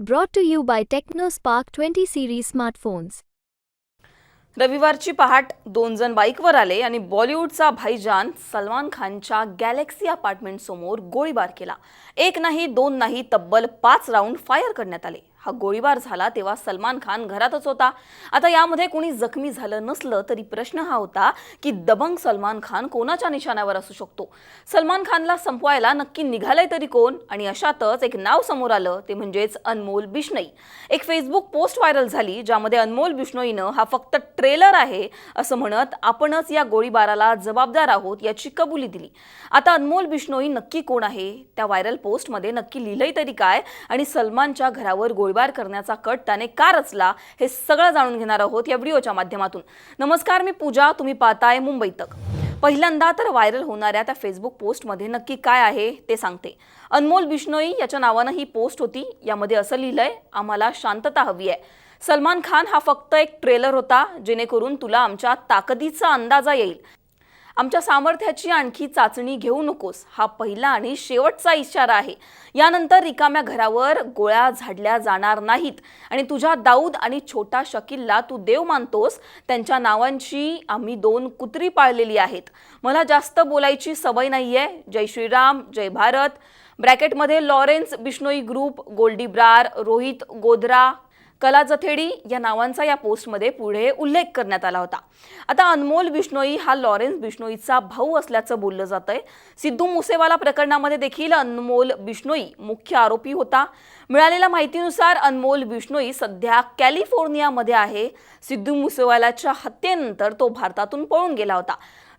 Brought to you by by TechnoSpark 20 series smartphones. रविवारची पहाट दोन जण बाईकवर आले आणि बॉलिवूडचा भाईजान सलमान खानच्या गॅलेक्सी अपार्टमेंट समोर गोळीबार केला एक नाही दोन नाही तब्बल पाच राऊंड फायर करण्यात आले हा गोळीबार झाला तेव्हा सलमान खान घरातच होता. आता यामध्ये कोणी जखमी झालं नसलं तरी प्रश्न हा होता की दबंग सलमान खान कोणाच्या निशाण्यावर असू शकतो? सलमान खानला संपवायला नक्की निघालंय तरी कोण? आणि अशातच एक नाव समोर आलं ते म्हणजेच अनमोल बिष्णई. एक फेसबुक पोस्ट व्हायरल झाली ज्यामध्ये अनमोल बिश्नोईनं हा फक्त ट्रेलर आहे असं म्हणत आपणच या गोळीबाराला जबाबदार आहोत याची कबुली दिली. आता अनमोल बिष्णोई नक्की कोण आहे? त्या व्हायरल पोस्टमध्ये नक्की लिहिलंय तरी काय? आणि सलमानच्या घरावर गोळी गोळीबार करण्याचा कट त्याने का रचला हे सगळं जाणून घेणार आहोत या व्हिडिओच्या माध्यमातून. नमस्कार मी पूजा तुम्ही पाहताय मुंबई तक. पहिल्यांदा तर व्हायरल होणाऱ्या त्या फेसबुक पोस्टमध्ये नक्की काय आहे ते सांगते. अनमोल बिश्नोई याच्या नावानं ही पोस्ट होती यामध्ये असं लिहिलंय आम्हाला शांतता हवी आहे. सलमान खान हा फक्त एक ट्रेलर होता जेणेकरून तुला आमच्या ताकदीचा अंदाजा येईल. आमच्या सामर्थ्याची आणखी चाचणी घेऊ नकोस. हा पहिला आणि शेवटचा इशारा आहे. यानंतर रिकाम्या घरावर गोळ्या झाडल्या जाणार नाहीत. आणि तुझ्या दाऊद आणि छोटा शकीलला तू देव मानतोस. त्यांच्या नावांची आम्ही दोन कुत्री पाळलेली आहेत. मला जास्त बोलायची सवय नाहीये. जय श्रीराम जय भारत. ब्रॅकेटमध्ये लॉरेन्स बिश्नोई ग्रुप गोल्डी ब्रार रोहित गोधरा. कला जथेडी या नावांचा या पोस्टमध्ये पुढे उल्लेख करण्यात आला होता. आता अनमोल बिश्नोई हा लॉरेन्स बिश्नोईचा भाऊ असल्याचं बोललं जात आहे सिद्धू मुसेवाला प्रकरणामध्ये देखील अनमोल बिश्नोई मुख्य आरोपी होता. मिळालेल्या माहितीनुसार अनमोल बिश्नोई सध्या कॅलिफोर्नियामध्ये आहे. सिद्धू मुसेवालाच्या हत्येनंतर तो भारतातून पळून गेला होता.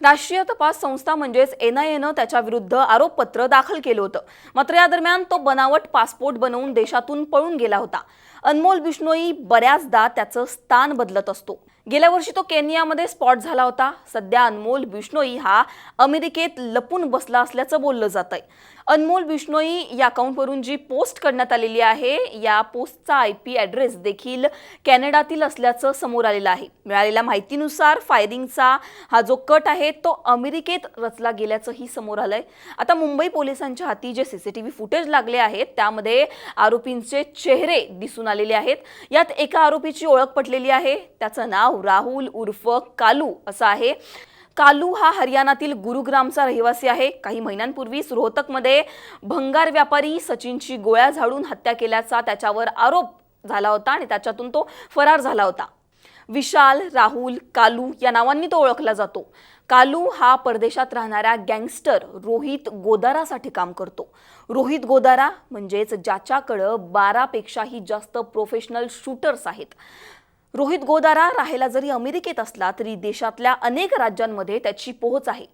राष्ट्रीय तपास संस्था म्हणजेच एन आय त्याच्या विरुद्ध आरोपपत्र दाखल केलं होतं. मात्र या दरम्यान तो बनावट पासपोर्ट बनवून देशातून पळून गेला होता. अनमोल बिष्णोई बऱ्याचदा त्याचं स्थान बदलत असतो. गेल्या वर्षी तो केनियामध्ये स्पॉट झाला होता. सध्या अनमोल बिष्णोई हा अमेरिकेत लपून बसला असल्याचं बोललं जात आहे अनमोल बिष्णोई या अकाउंटवरून जी पोस्ट करण्यात आलेली आहे या पोस्टचा आय पी ॲड्रेस देखील कॅनडातील असल्याचं समोर आलेलं आहे. मिळालेल्या माहितीनुसार फायरिंगचा हा जो कट आहे तो अमेरिकेत रचला गेल्याचंही समोर आलंय. आता मुंबई पोलिसांच्या हाती जे सीसीटीव्ही फुटेज लागले आहेत त्यामध्ये आरोपींचे चेहरे दिसून आलेले आहेत. यात एका आरोपीची ओळख पटलेली आहे. त्याचं नाव राहुल उर्फ कालू असं आहे. कालू हा हरियाणातील गुरुग्रामचा रहिवासी आहे. काही महिन्यांपूर्वी रोहतकमध्ये भंगार व्यापारी सचिनची गोळ्या झाडून हत्या केल्याचा त्याच्यावर आरोप झाला होता आणि त्याच्यातून तो फरार झाला होता. विशाल राहुल कालू या नावांनी तो ओळखला जातो. कालू हा परदेशात राहणाऱ्या गँगस्टर रोहित गोदारासाठी काम करतो. रोहित गोदारा म्हणजेच ज्याच्याकडं बारापेक्षाही जास्त प्रोफेशनल शूटर्स आहेत. रोहित गोदारा राहायला जरी अमेरिकेत असला तरी देशातल्या अनेक राज्यांमध्ये त्याची पोहोच आहे.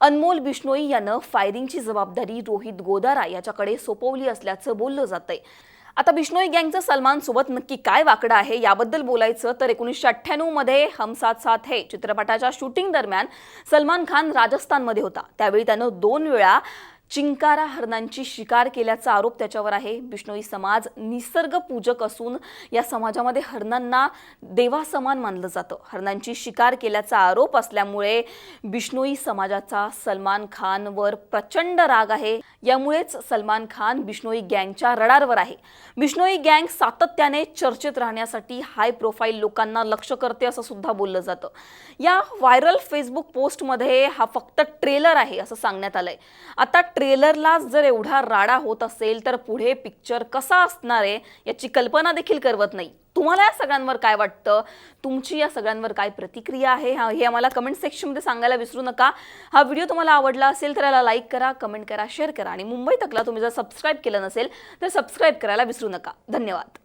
अनमोल बिश्नोई यानं फायरिंगची जबाबदारी रोहित गोदारा याच्याकडे सोपवली असल्याचं बोललं जातंय. आता बिश्नोई गँगचं सलमान सोबत नक्की काय वाकडं आहे याबद्दल बोलायचं तर एकोणीसशे अठ्ठ्याण्णवमध्ये हम साथ साथ हे चित्रपटाच्या शूटिंग दरम्यान सलमान खान राजस्थानमध्ये होता. त्यावेळी त्यानं दोन वेळा चिंकारा हरणांची शिकार केल्याचा आरोप त्याच्यावर आहे. बिष्णोई समाज निसर्ग पूजक असून या समाजामध्ये हरणांना देवासमान मानलं जातं. हरणांची शिकार केल्याचा आरोप असल्यामुळे बिष्णोई समाजाचा सलमान खानवर प्रचंड राग आहे. यामुळेच सलमान खान बिष्णोई गँगच्या रडारवर आहे. बिष्णोई गँग सातत्याने चर्चेत राहण्यासाठी हाय प्रोफाईल लोकांना लक्ष करते असं सुद्धा बोललं जातं. या व्हायरल फेसबुक पोस्टमध्ये हा फक्त ट्रेलर आहे असं सांगण्यात आलंय. आता ट्रेलरलाच जर एवढा राडा होत असेल तर पुढे पिक्चर कसा असणार आहे याची कल्पना देखील करवत नाही. तुम्हाला या सगळ्यांवर काय वाटतं? तुमची या सगळ्यांवर काय प्रतिक्रिया आहे? हा हे आम्हाला कमेंट सेक्शनमध्ये सांगायला विसरू नका. हा व्हिडिओ तुम्हाला आवडला असेल तर याला लाईक करा कमेंट करा शेअर करा. आणि मुंबई तकला तुम्ही जर सबस्क्राईब केलं नसेल तर सबस्क्राईब करायला विसरू नका. धन्यवाद.